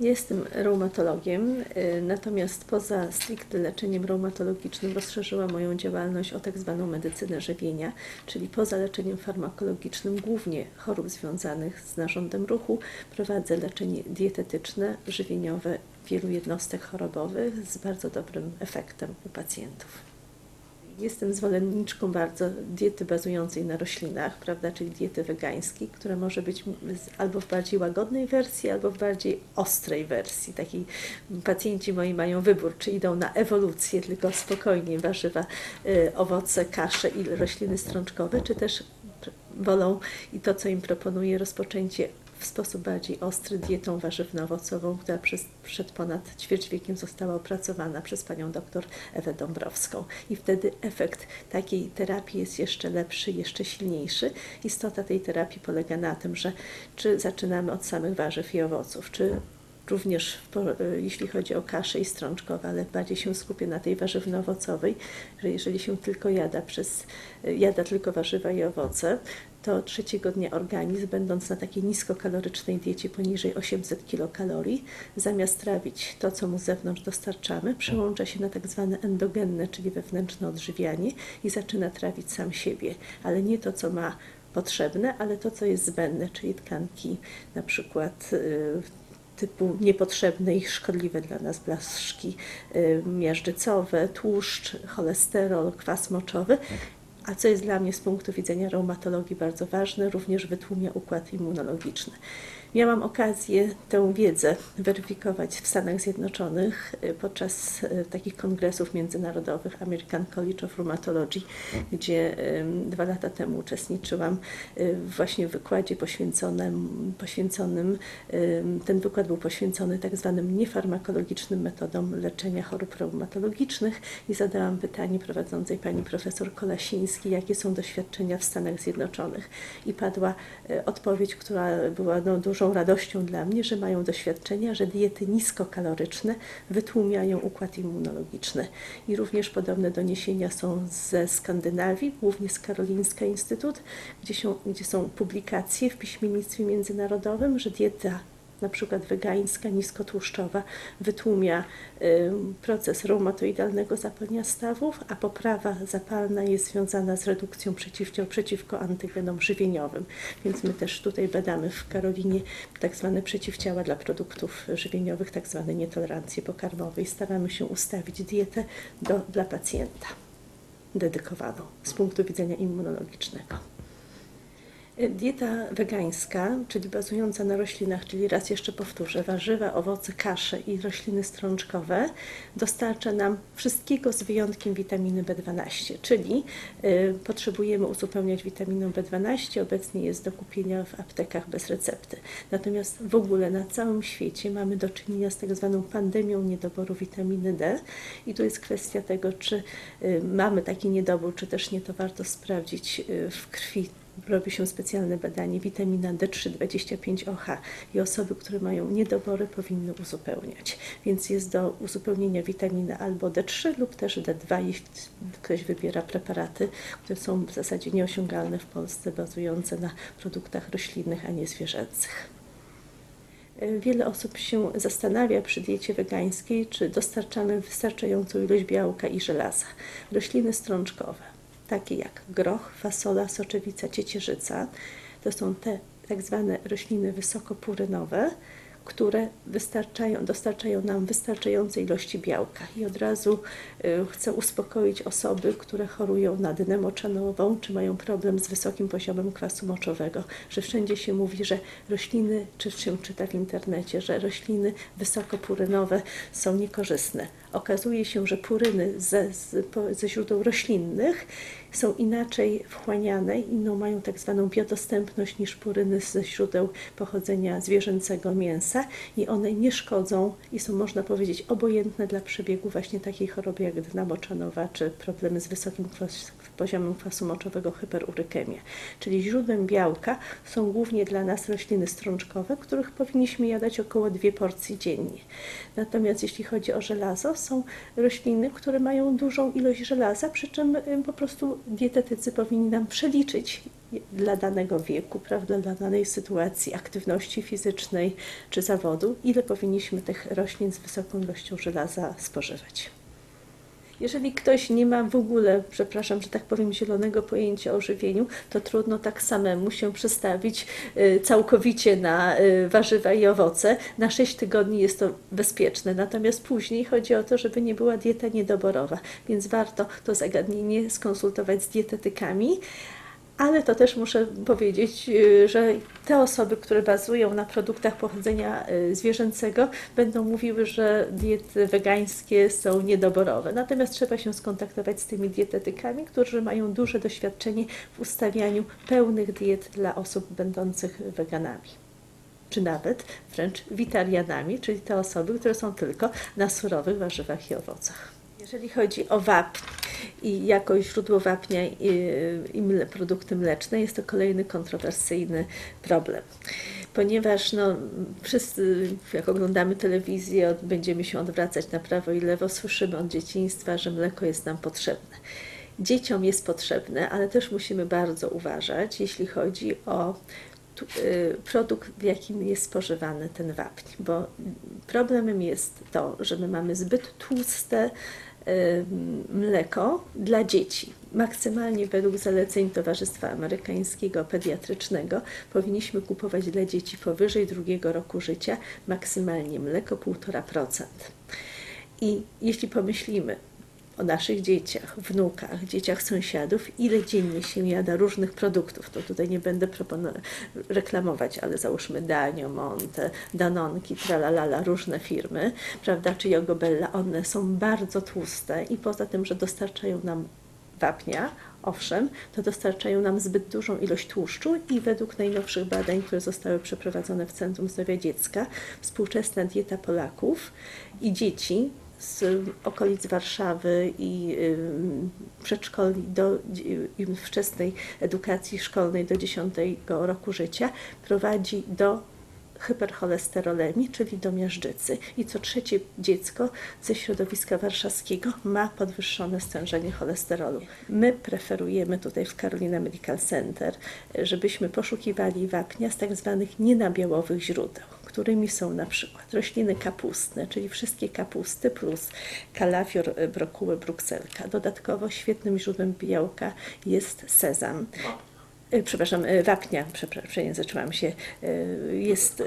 Jestem reumatologiem, y, natomiast poza stricte leczeniem reumatologicznym rozszerzyłam moją działalność o tak zwaną medycynę żywienia, czyli poza leczeniem farmakologicznym, głównie chorób związanych z narządem ruchu, prowadzę leczenie dietetyczne, żywieniowe wielu jednostek chorobowych z bardzo dobrym efektem u pacjentów. Jestem zwolenniczką bardzo diety bazującej na roślinach, prawda, czyli diety wegańskiej, która może być albo w bardziej łagodnej wersji, albo w bardziej ostrej wersji. Takiej pacjenci moi mają wybór, czy idą na ewolucję, tylko spokojnie warzywa, y, owoce, kasze i rośliny strączkowe, czy też wolą i to, co im proponuję, rozpoczęcie w sposób bardziej ostry dietą warzywno-owocową, która przez, przed ponad ćwierć wiekiem została opracowana przez panią doktor Ewę Dąbrowską. I wtedy efekt takiej terapii jest jeszcze lepszy, jeszcze silniejszy. Istota tej terapii polega na tym, że czy zaczynamy od samych warzyw i owoców, czy również y, jeśli chodzi o kasze i strączkowe, ale bardziej się skupię na tej warzywno-owocowej, że jeżeli się tylko jada przez, y, jada tylko warzywa i owoce, to trzeciego dnia organizm, będąc na takiej niskokalorycznej diecie poniżej 800 kilokalorii, zamiast trawić to, co mu z zewnątrz dostarczamy, przełącza się na tak zwane endogenne, czyli wewnętrzne odżywianie i zaczyna trawić sam siebie, ale nie to, co ma potrzebne, ale to, co jest zbędne, czyli tkanki na przykład y, typu niepotrzebne i szkodliwe dla nas blaszki y, miażdżycowe, tłuszcz, cholesterol, kwas moczowy. A co jest dla mnie z punktu widzenia reumatologii bardzo ważne, również wytłumia układ immunologiczny. Miałam okazję tę wiedzę weryfikować w Stanach Zjednoczonych y, podczas y, takich kongresów międzynarodowych American College of Rheumatology, gdzie dwa lata temu uczestniczyłam y, właśnie w wykładzie poświęconym, poświęconym ym, ten wykład był poświęcony tak zwanym niefarmakologicznym metodom leczenia chorób reumatologicznych i zadałam pytanie prowadzącej pani profesor Kolasińskiej, jakie są doświadczenia w Stanach Zjednoczonych. I padła odpowiedź, która była no, dużą radością dla mnie, że mają doświadczenia, że diety niskokaloryczne wytłumiają układ immunologiczny. I również podobne doniesienia są ze Skandynawii, głównie z Karolińska Instytut, gdzie, gdzie są publikacje w piśmiennictwie międzynarodowym, że dieta na przykład wegańska, niskotłuszczowa, wytłumia proces reumatoidalnego zapalenia stawów, a poprawa zapalna jest związana z redukcją przeciwciał przeciwko antygenom żywieniowym. Więc my też tutaj badamy w Karolinie tak zwane przeciwciała dla produktów żywieniowych, tak zwane nietolerancje pokarmowe i staramy się ustawić dietę do, dla pacjenta dedykowaną z punktu widzenia immunologicznego. Dieta wegańska, czyli bazująca na roślinach, czyli raz jeszcze powtórzę, warzywa, owoce, kasze i rośliny strączkowe, dostarcza nam wszystkiego z wyjątkiem witaminy B12, czyli y, potrzebujemy uzupełniać witaminą B12, obecnie jest do kupienia w aptekach bez recepty. Natomiast w ogóle na całym świecie mamy do czynienia z tak zwaną pandemią niedoboru witaminy D i tu jest kwestia tego, czy y, mamy taki niedobór, czy też nie, to warto sprawdzić y, w krwi robi się specjalne badanie witamina D3-25OH i osoby, które mają niedobory powinny uzupełniać. Więc jest do uzupełnienia witaminy albo D3 lub też D2, jeśli ktoś wybiera preparaty, które są w zasadzie nieosiągalne w Polsce, bazujące na produktach roślinnych, a nie zwierzęcych. Wiele osób się zastanawia przy diecie wegańskiej, czy dostarczamy wystarczającą ilość białka i żelaza. Rośliny strączkowe, takie jak groch, fasola, soczewica, ciecierzyca, to są te tak zwane rośliny wysokopurynowe, które wystarczają, dostarczają nam wystarczającej ilości białka. I od razu y, chcę uspokoić osoby, które chorują na dnę moczanową, czy mają problem z wysokim poziomem kwasu moczowego, że wszędzie się mówi, że rośliny, czy się czyta w internecie, że rośliny wysokopurynowe są niekorzystne. Okazuje się, że puryny ze, z, po- ze źródeł roślinnych są inaczej wchłaniane, inną mają tak zwaną biodostępność niż puryny ze źródeł pochodzenia zwierzęcego mięsa i one nie szkodzą i są, można powiedzieć, obojętne dla przebiegu właśnie takiej choroby jak dna moczanowa czy problemy z wysokim poziomem kwasu moczowego hyperurykemię. Czyli źródłem białka są głównie dla nas rośliny strączkowe, których powinniśmy jadać około dwie porcje dziennie. Natomiast jeśli chodzi o żelazo, są rośliny, które mają dużą ilość żelaza, przy czym y, po prostu dietetycy powinni nam przeliczyć dla danego wieku, prawda, dla danej sytuacji aktywności fizycznej czy zawodu, ile powinniśmy tych roślin z wysoką ilością żelaza spożywać. Jeżeli ktoś nie ma w ogóle, przepraszam, że tak powiem, zielonego pojęcia o żywieniu, to trudno tak samemu się przestawić y, całkowicie na y, warzywa i owoce. Na 6 tygodni jest to bezpieczne, natomiast później chodzi o to, żeby nie była dieta niedoborowa, więc warto to zagadnienie skonsultować z dietetykami ale to też muszę powiedzieć, y, że te osoby, które bazują na produktach pochodzenia y, zwierzęcego, będą mówiły, że diety wegańskie są niedoborowe. Natomiast trzeba się skontaktować z tymi dietetykami, którzy mają duże doświadczenie w ustawianiu pełnych diet dla osób będących weganami czy nawet wręcz witarianami, czyli te osoby, które są tylko na surowych warzywach i owocach. Jeżeli chodzi o wapń i jako źródło wapnia i, i produkty mleczne, jest to kolejny kontrowersyjny problem. Ponieważ no, wszyscy, jak oglądamy telewizję, będziemy się odwracać na prawo i lewo, słyszymy od dzieciństwa, że mleko jest nam potrzebne. Dzieciom jest potrzebne, ale też musimy bardzo uważać, jeśli chodzi o y, produkt, w jakim jest spożywany ten wapń, bo problemem jest to, że my mamy zbyt tłuste, mleko dla dzieci. Maksymalnie według zaleceń Towarzystwa Amerykańskiego Pediatrycznego powinniśmy kupować dla dzieci powyżej drugiego roku życia maksymalnie mleko 1,5%. I jeśli pomyślimy, o naszych dzieciach, wnukach, dzieciach sąsiadów, ile dziennie się jada różnych produktów. To tutaj nie będę reklamować, ale załóżmy Danio, Monte, Danonki, tralalala, różne firmy, prawda, czy Jogobella, one są bardzo tłuste i poza tym, że dostarczają nam wapnia, owszem, to dostarczają nam zbyt dużą ilość tłuszczu i według najnowszych badań, które zostały przeprowadzone w Centrum Zdrowia Dziecka, współczesna dieta Polaków i dzieci z okolic Warszawy i przedszkoli do wczesnej edukacji szkolnej do 10 roku życia prowadzi do hypercholesterolemii, czyli do miażdżycy. I co trzecie dziecko ze środowiska warszawskiego ma podwyższone stężenie cholesterolu. My preferujemy tutaj w Carolina Medical Center, żebyśmy poszukiwali wapnia z tak zwanych nienabiałowych źródeł którymi są na przykład rośliny kapustne, czyli wszystkie kapusty plus kalafior, brokuły, brukselka. Dodatkowo świetnym źródłem białka jest sezam. E, przepraszam, e, wapnia, przejęzyczyłam się, e, jest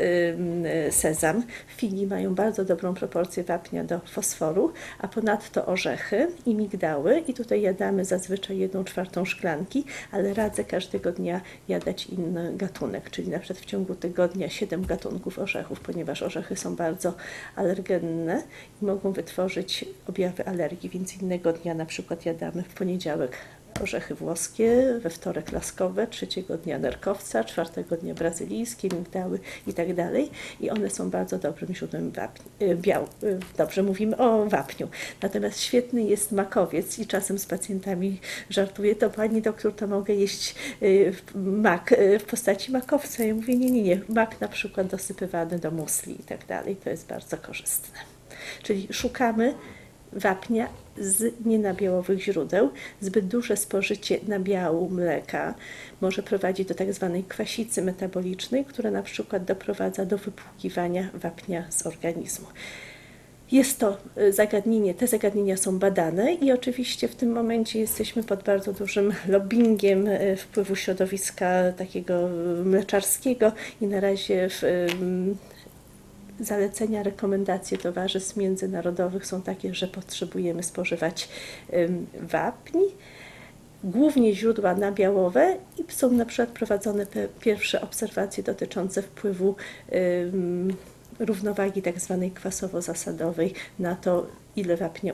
sezam. Figi mają bardzo dobrą proporcję wapnia do fosforu, a ponadto orzechy i migdały. I tutaj jadamy zazwyczaj jedną czwartą szklanki, ale radzę każdego dnia jadać inny gatunek, czyli na przykład w ciągu tygodnia 7 gatunków orzechów, ponieważ orzechy są bardzo alergenne i mogą wytworzyć objawy alergii, więc innego dnia na przykład jadamy w poniedziałek orzechy włoskie, we wtorek laskowe, trzeciego dnia nerkowca, czwartego dnia brazylijskie, migdały i tak dalej. I one są bardzo dobrym źródłem wapni, y, biał, y, dobrze mówimy o wapniu. Natomiast świetny jest makowiec i czasem z pacjentami żartuję, to pani doktor, to mogę jeść y, mak w postaci makowca. Ja mówię, nie, nie, nie, mak na przykład dosypywany do musli i tak dalej, to jest bardzo korzystne. Czyli szukamy wapnia z nienabiałowych źródeł. Zbyt duże spożycie nabiału mleka może prowadzić do tak zwanej kwasicy metabolicznej, która na przykład doprowadza do wypłukiwania wapnia z organizmu. Jest to y, zagadnienie, te zagadnienia są badane i oczywiście w tym momencie jesteśmy pod bardzo dużym lobbyingiem y, wpływu środowiska takiego mleczarskiego i na razie w zalecenia, rekomendacje towarzystw międzynarodowych są takie, że potrzebujemy spożywać wapń, głównie źródła nabiałowe i są na przykład prowadzone pierwsze obserwacje dotyczące wpływu równowagi tak zwanej kwasowo-zasadowej na to, ile wapnia,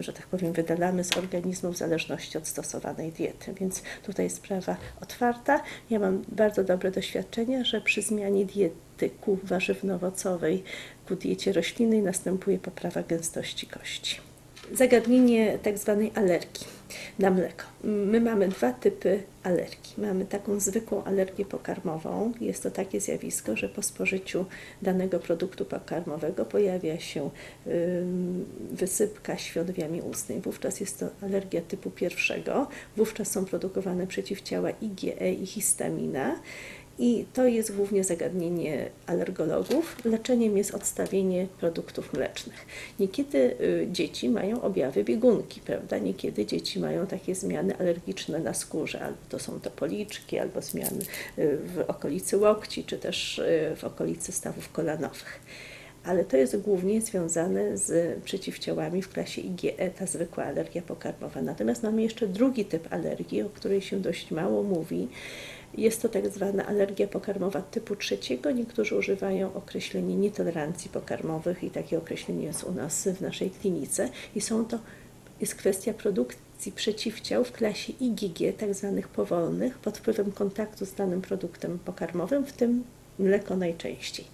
że tak powiem, wydalamy z organizmu w zależności od stosowanej diety. Więc tutaj sprawa otwarta. Ja mam bardzo dobre doświadczenia, że przy zmianie diety ku warzywno-owocowej, ku diecie roślinnej następuje poprawa gęstości kości. Zagadnienie tak zwanej alergii na mleko. My mamy dwa typy alergii. Mamy taką zwykłą alergię pokarmową. Jest to takie zjawisko, że po spożyciu danego produktu pokarmowego pojawia się wysypka świątwiami ustnej. Wówczas jest to alergia typu pierwszego. Wówczas są produkowane przeciwciała IgE i histamina. I to jest głównie zagadnienie alergologów. Leczeniem jest odstawienie produktów mlecznych. Niekiedy y, dzieci mają objawy biegunki, prawda? Niekiedy dzieci mają takie zmiany alergiczne na skórze, albo to są to policzki, albo zmiany y, w okolicy łokci, czy też y, w okolicy stawów kolanowych ale to jest głównie związane z przeciwciałami w klasie IgE, ta zwykła alergia pokarmowa. Natomiast mamy jeszcze drugi typ alergii, o której się dość mało mówi. Jest to tak zwana alergia pokarmowa typu trzeciego. Niektórzy używają określenia nietolerancji pokarmowych i takie określenie jest u nas w naszej klinice. I są to, jest kwestia produkcji przeciwciał w klasie IgG, tak zwanych powolnych, pod wpływem kontaktu z danym produktem pokarmowym, w tym mleko najczęściej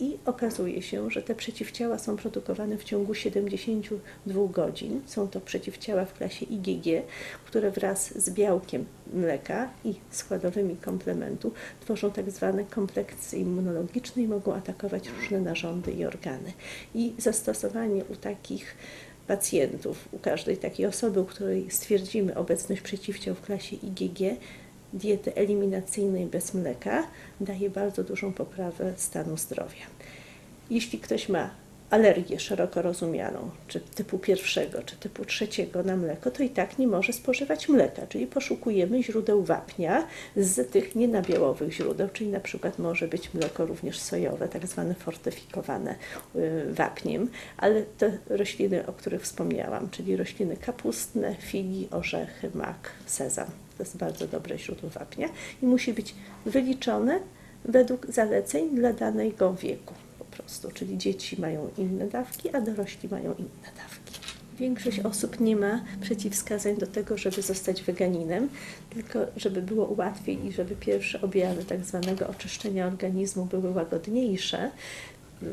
i okazuje się, że te przeciwciała są produkowane w ciągu 72 godzin. Są to przeciwciała w klasie IgG, które wraz z białkiem mleka i składowymi komplementu tworzą tak zwane kompleksy immunologiczne i mogą atakować różne narządy i organy. I zastosowanie u takich pacjentów, u każdej takiej osoby, u której stwierdzimy obecność przeciwciał w klasie IgG, diety eliminacyjnej bez mleka daje bardzo dużą poprawę stanu zdrowia. Jeśli ktoś ma alergię szeroko rozumianą, czy typu pierwszego, czy typu trzeciego na mleko, to i tak nie może spożywać mleka, czyli poszukujemy źródeł wapnia z tych nienabiałowych źródeł, czyli na przykład może być mleko również sojowe, tak zwane fortyfikowane y, wapniem, ale te rośliny, o których wspomniałam, czyli rośliny kapustne, figi, orzechy, mak, sezam, to jest bardzo dobre źródło wapnia i musi być wyliczone według zaleceń dla danego wieku po prostu, czyli dzieci mają inne dawki, a dorośli mają inne dawki. Większość osób nie ma przeciwwskazań do tego, żeby zostać weganinem, tylko żeby było łatwiej i żeby pierwsze objawy tak zwanego oczyszczenia organizmu były łagodniejsze,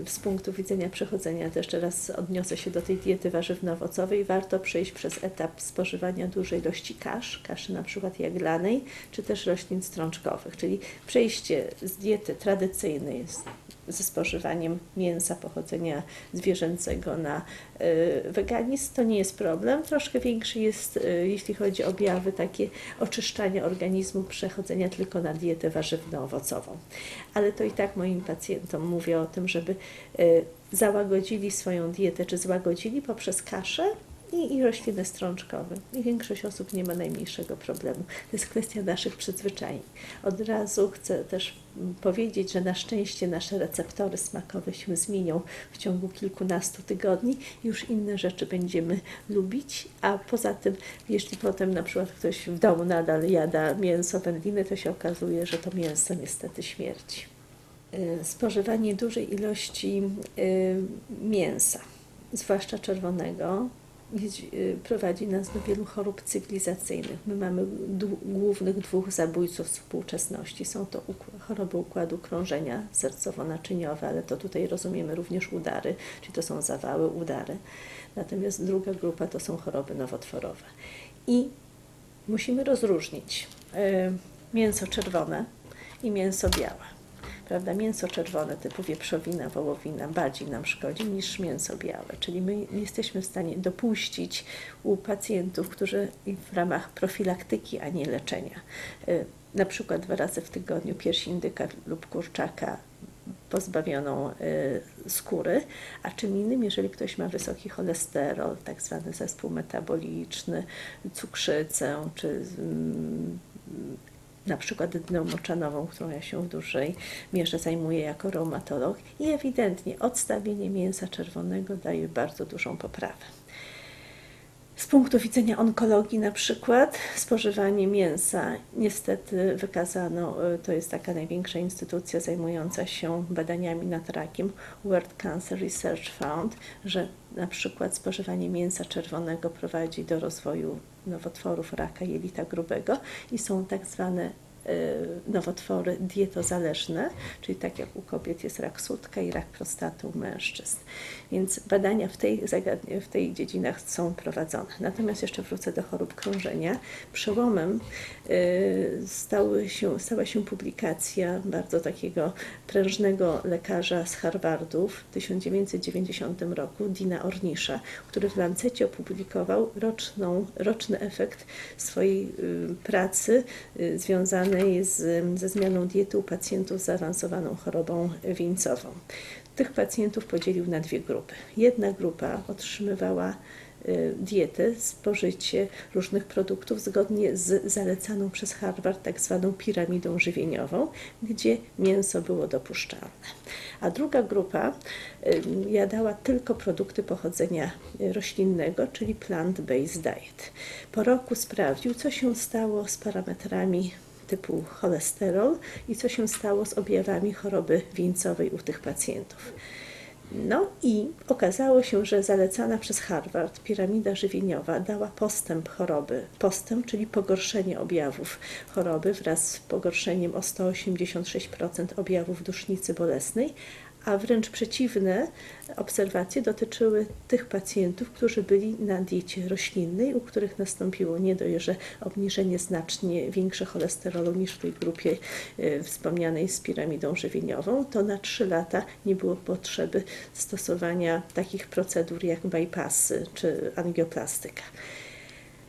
z punktu widzenia przechodzenia, to jeszcze raz odniosę się do tej diety warzywno-owocowej, warto przejść przez etap spożywania dużej ilości kasz, kaszy na przykład jaglanej, czy też roślin strączkowych, czyli przejście z diety tradycyjnej, ze spożywaniem mięsa pochodzenia zwierzęcego na y, weganizm, to nie jest problem. Troszkę większy jest, y, jeśli chodzi o objawy takie oczyszczania organizmu, przechodzenia tylko na dietę warzywno-owocową. Ale to i tak moim pacjentom mówię o tym, żeby y, załagodzili swoją dietę, czy złagodzili poprzez kaszę, i, i rośliny strączkowe. I większość osób nie ma najmniejszego problemu. To jest kwestia naszych przyzwyczajeń. Od razu chcę też powiedzieć, że na szczęście nasze receptory smakowe się zmienią w ciągu kilkunastu tygodni. Już inne rzeczy będziemy lubić, a poza tym, jeśli potem na przykład ktoś w domu nadal jada mięso wędliny, to się okazuje, że to mięso niestety śmierci. Y, spożywanie dużej ilości y, mięsa, zwłaszcza czerwonego, prowadzi nas do wielu chorób cywilizacyjnych. My mamy głównych dwóch zabójców współczesności. Są to choroby układu krążenia sercowo-naczyniowe, ale to tutaj rozumiemy również udary, czyli to są zawały, udary. Natomiast druga grupa to są choroby nowotworowe. I musimy rozróżnić y, mięso czerwone i mięso białe prawda, mięso czerwone typu wieprzowina, wołowina bardziej nam szkodzi niż mięso białe. Czyli my nie jesteśmy w stanie dopuścić u pacjentów, którzy w ramach profilaktyki, a nie leczenia, y, na przykład dwa razy w tygodniu piersi indyka lub kurczaka pozbawioną y, skóry, a czym innym, jeżeli ktoś ma wysoki cholesterol, tak zwany zespół metaboliczny, cukrzycę, czy mm, na przykład dną moczanową, którą ja się w dużej mierze zajmuję jako reumatolog i ewidentnie odstawienie mięsa czerwonego daje bardzo dużą poprawę. Z punktu widzenia onkologii na przykład spożywanie mięsa niestety wykazano, y, to jest taka największa instytucja zajmująca się badaniami nad rakiem, World Cancer Research Fund, że na przykład spożywanie mięsa czerwonego prowadzi do rozwoju nowotworów raka jelita grubego i są tak zwane nowotwory dietozależne, czyli tak jak u kobiet jest rak sutka i rak prostaty u mężczyzn. Więc badania w tej, w tej dziedzinach są prowadzone. Natomiast jeszcze wrócę do chorób krążenia. Przełomem stały się, stała się publikacja bardzo takiego prężnego lekarza z Harvardu w 1990 roku, Dina Ornisza, który w Lancecie opublikował roczną, roczny efekt swojej y, pracy y, z, ze zmianą diety u pacjentów z zaawansowaną chorobą wieńcową. Tych pacjentów podzielił na dwie grupy. Jedna grupa otrzymywała y, dietę, spożycie różnych produktów zgodnie z zalecaną przez Harvard tak zwaną piramidą żywieniową, gdzie mięso było dopuszczalne. A druga grupa jadała tylko produkty pochodzenia roślinnego, czyli plant-based diet. Po roku sprawdził, co się stało z parametrami typu cholesterol i co się stało z objawami choroby wieńcowej u tych pacjentów. No i okazało się, że zalecana przez Harvard piramida żywieniowa dała postęp choroby. Postęp, czyli pogorszenie objawów choroby wraz z pogorszeniem o 186% objawów dusznicy bolesnej, a wręcz przeciwne obserwacje dotyczyły tych pacjentów, którzy byli na diecie roślinnej, u których nastąpiło nie dość, że obniżenie znacznie większe cholesterolu niż w tej grupie y, wspomnianej z piramidą żywieniową, to na 3 lata nie było potrzeby stosowania takich procedur jak bypassy czy angioplastyka.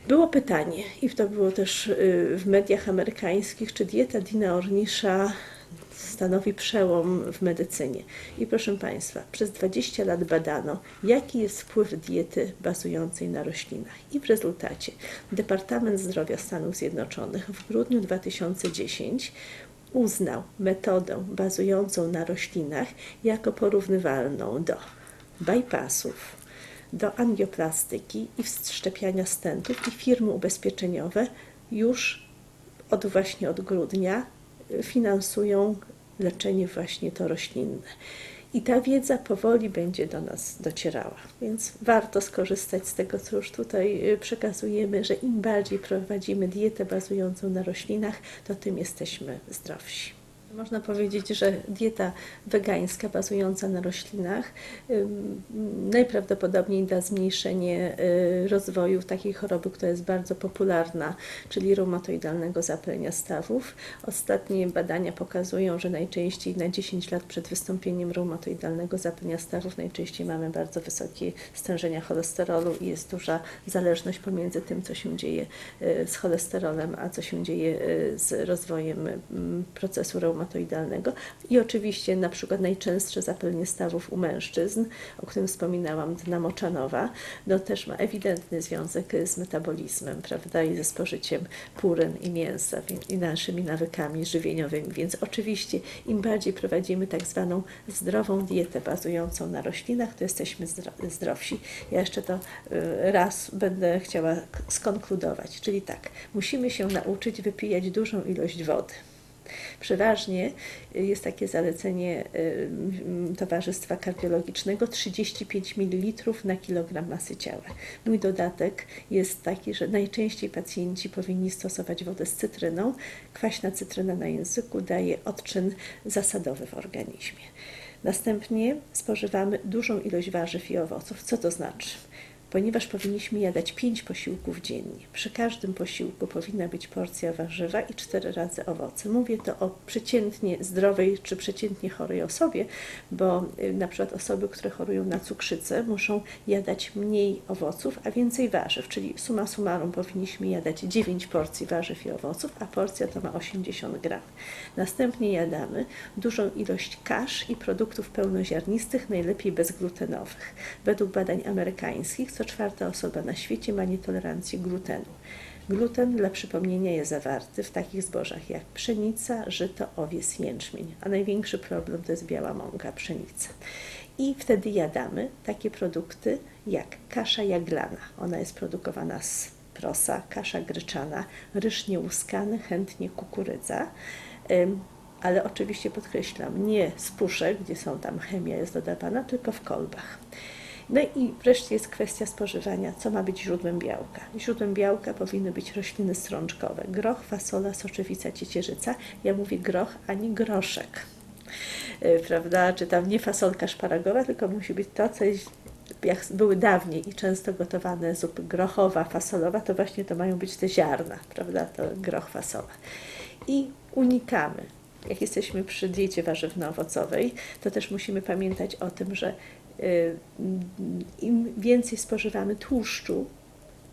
Było pytanie, i to było też y, w mediach amerykańskich, czy dieta Dina Ornisza stanowi przełom w medycynie. I proszę Państwa, przez 20 lat badano, jaki jest wpływ diety bazującej na roślinach. I w rezultacie Departament Zdrowia Stanów Zjednoczonych w grudniu 2010 uznał metodę bazującą na roślinach jako porównywalną do bypassów, do angioplastyki i wszczepiania stentów i firmy ubezpieczeniowe już od właśnie od grudnia finansują leczenie właśnie to roślinne. I ta wiedza powoli będzie do nas docierała, więc warto skorzystać z tego, co już tutaj y, przekazujemy, że im bardziej prowadzimy dietę bazującą na roślinach, to tym jesteśmy zdrowsi. Można powiedzieć, że dieta wegańska bazująca na roślinach najprawdopodobniej da zmniejszenie y, rozwoju takiej choroby, która jest bardzo popularna, czyli reumatoidalnego zapalenia stawów. Ostatnie badania pokazują, że najczęściej na 10 lat przed wystąpieniem reumatoidalnego zapalenia stawów najczęściej mamy bardzo wysokie stężenia cholesterolu i jest duża zależność pomiędzy tym, co się dzieje y, z cholesterolem, a co się dzieje y, z rozwojem procesu reumatoidalnego reumatoidalnego i oczywiście na przykład najczęstsze zapalenie stawów u mężczyzn, o którym wspominałam, dna moczanowa, no też ma ewidentny związek z metabolizmem, prawda, i ze spożyciem puryn i mięsa i naszymi nawykami żywieniowymi, więc oczywiście im bardziej prowadzimy tak zwaną zdrową dietę bazującą na roślinach, to jesteśmy zdrowsi. Ja jeszcze to y, raz będę chciała skonkludować, czyli tak, musimy się nauczyć wypijać dużą ilość wody. Przeważnie jest takie zalecenie y, Towarzystwa Kardiologicznego 35 ml na kilogram masy ciała. Mój dodatek jest taki, że najczęściej pacjenci powinni stosować wodę z cytryną. Kwaśna cytryna na języku daje odczyn zasadowy w organizmie. Następnie spożywamy dużą ilość warzyw i owoców. Co to znaczy? Ponieważ powinniśmy jadać 5 posiłków dziennie. Przy każdym posiłku powinna być porcja warzywa i 4 razy owoce. Mówię to o przeciętnie zdrowej czy przeciętnie chorej osobie, bo y, na przykład osoby, które chorują na cukrzycę, muszą jadać mniej owoców, a więcej warzyw, czyli suma summarum powinniśmy jadać 9 porcji warzyw i owoców, a porcja to ma 80 gram. Następnie jadamy dużą ilość kasz i produktów pełnoziarnistych, najlepiej bezglutenowych. Według badań amerykańskich co czwarta osoba na świecie ma nietolerancję glutenu. Gluten, dla przypomnienia, jest zawarty w takich zbożach jak pszenica, żyto, owies, jęczmień, a największy problem to jest biała mąka, pszenica. I wtedy jadamy takie produkty jak kasza jaglana. Ona jest produkowana z prosa, kasza gryczana, ryż niełuskany, chętnie kukurydza ale oczywiście podkreślam, nie z puszek, gdzie są tam chemia jest dodawana, tylko w kolbach. No i wreszcie jest kwestia spożywania, co ma być źródłem białka. Źródłem białka powinny być rośliny strączkowe, groch, fasola, soczewica, ciecierzyca. Ja mówię groch, ani groszek, yy, prawda, czy tam nie fasolka szparagowa, tylko musi być to, co jest jak były dawniej i często gotowane zupy grochowa, fasolowa, to właśnie to mają być te ziarna, prawda, to groch, fasola. I unikamy jak jesteśmy przy diecie warzywno-owocowej, to też musimy pamiętać o tym, że im więcej spożywamy tłuszczu,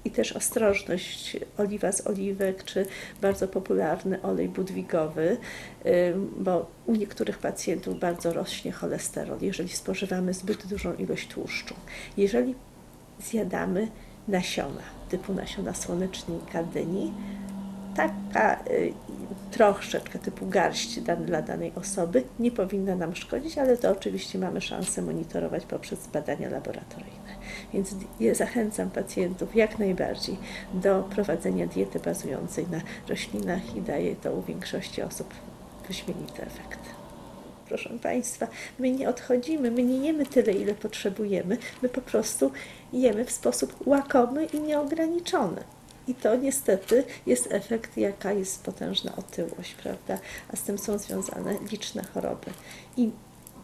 i też ostrożność, oliwa z oliwek, czy bardzo popularny olej budwigowy, y, bo u niektórych pacjentów bardzo rośnie cholesterol, jeżeli spożywamy zbyt dużą ilość tłuszczu. Jeżeli zjadamy nasiona, typu nasiona słonecznika, dyni, taka y, troszeczkę typu garść dla danej osoby nie powinna nam szkodzić, ale to oczywiście mamy szansę monitorować poprzez badania laboratoryjne. Więc zachęcam pacjentów jak najbardziej do prowadzenia diety bazującej na roślinach i daje to u większości osób wyśmienity efekt. Proszę Państwa, my nie odchodzimy, my nie jemy tyle, ile potrzebujemy, my po prostu jemy w sposób łakomy i nieograniczony. I to niestety jest efekt, jaka jest potężna otyłość, prawda? A z tym są związane liczne choroby. I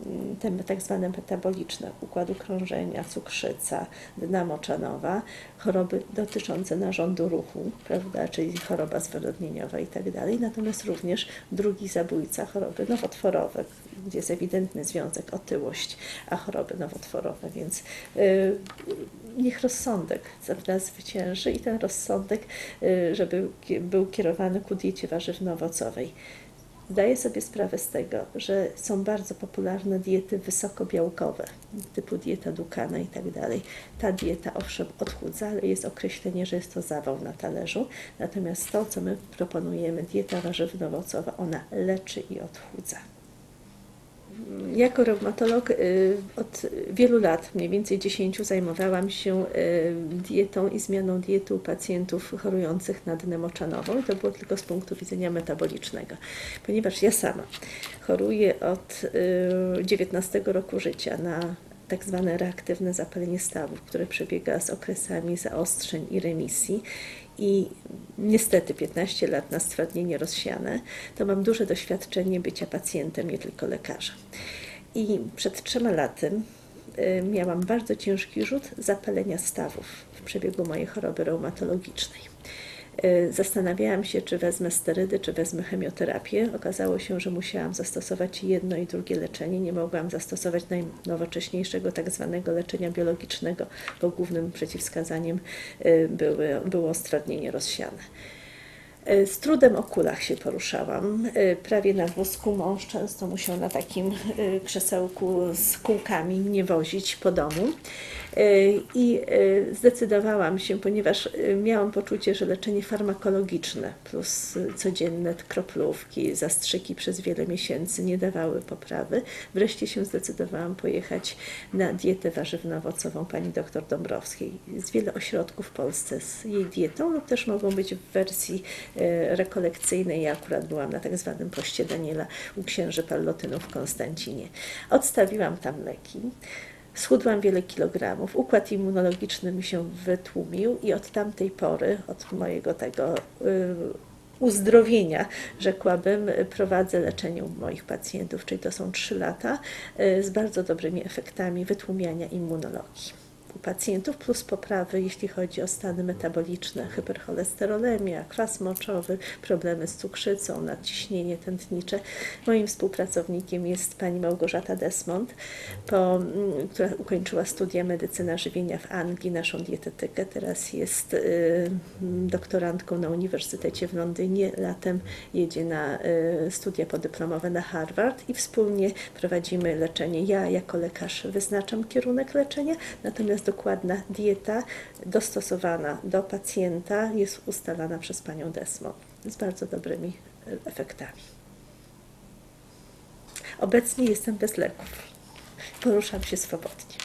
mm, te tak zwane metaboliczne układu krążenia, cukrzyca, dna moczanowa, choroby dotyczące narządu ruchu, prawda, czyli choroba zwyrodnieniowa i tak dalej, natomiast również drugi zabójca, choroby nowotworowe, gdzie jest ewidentny związek otyłość, a choroby nowotworowe, więc yy, niech rozsądek zaraz zwycięży i ten rozsądek, yy, żeby był kierowany ku diecie warzywno-owocowej. Zdaję sobie sprawę z tego, że są bardzo popularne diety wysokobiałkowe, typu dieta Dukana i tak dalej. Ta dieta owszem odchudza, ale jest określenie, że jest to zawał na talerzu. Natomiast to, co my proponujemy, dieta warzywno-owocowa, ona leczy i odchudza jako reumatolog y, od wielu lat, mniej więcej 10, zajmowałam się y, dietą i zmianą diety u pacjentów chorujących na dnę moczanową i to było tylko z punktu widzenia metabolicznego, ponieważ ja sama choruję od 19 y, roku życia na tak zwane reaktywne zapalenie stawów, które przebiega z okresami zaostrzeń i remisji i niestety 15 lat na stwardnienie rozsiane, to mam duże doświadczenie bycia pacjentem, nie tylko lekarzem. I przed trzema laty y, miałam bardzo ciężki rzut zapalenia stawów w przebiegu mojej choroby reumatologicznej. Y, zastanawiałam się, czy wezmę sterydy, czy wezmę chemioterapię. Okazało się, że musiałam zastosować jedno i drugie leczenie. Nie mogłam zastosować najnowocześniejszego tak zwanego leczenia biologicznego, bo głównym przeciwwskazaniem y, były, było stwardnienie rozsiane. Y, z trudem o kulach się poruszałam, prawie na wózku. Mąż często musiał na takim krzesełku z kółkami mnie wozić po domu. I zdecydowałam się, ponieważ miałam poczucie, że leczenie farmakologiczne plus codzienne kroplówki, zastrzyki przez wiele miesięcy nie dawały poprawy. Wreszcie się zdecydowałam pojechać na dietę warzywno-owocową pani doktor Dąbrowskiej. Jest wiele ośrodków w Polsce z jej dietą lub też mogą być w wersji rekolekcyjnej. Ja akurat byłam na tak zwanym poście Daniela u księży Pallotynów w Konstancinie. Odstawiłam tam leki. Schudłam wiele kilogramów, układ immunologiczny mi się wytłumił i od tamtej pory, od mojego tego y, uzdrowienia, rzekłabym, prowadzę leczenie u moich pacjentów, czyli to są trzy lata y, z bardzo dobrymi efektami wytłumiania immunologii u pacjentów, plus poprawy, jeśli chodzi o stany metaboliczne, hypercholesterolemia, kwas moczowy, problemy z cukrzycą, nadciśnienie tętnicze. Moim współpracownikiem jest pani Małgorzata Desmond, po, mm, która ukończyła studia medycyna żywienia w Anglii, naszą dietetykę. Teraz jest y, doktorantką na Uniwersytecie w Londynie. Latem jedzie na y, studia podyplomowe na Harvard i wspólnie prowadzimy leczenie. Ja jako lekarz wyznaczam kierunek leczenia, natomiast Natomiast dokładna dieta dostosowana do pacjenta jest ustalana przez panią Desmo z bardzo dobrymi efektami. Obecnie jestem bez leków. Poruszam się swobodnie.